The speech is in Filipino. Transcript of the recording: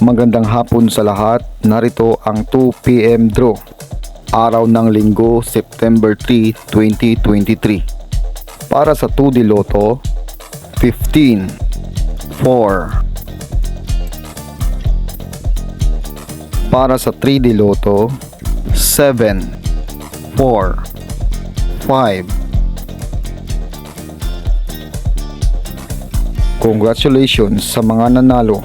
Magandang hapon sa lahat. Narito ang 2pm draw. Araw ng linggo, September 3, 2023. Para sa 2D Lotto, 15, 4. Para sa 3D Lotto, 7, 4, 5. Congratulations sa mga nanalo.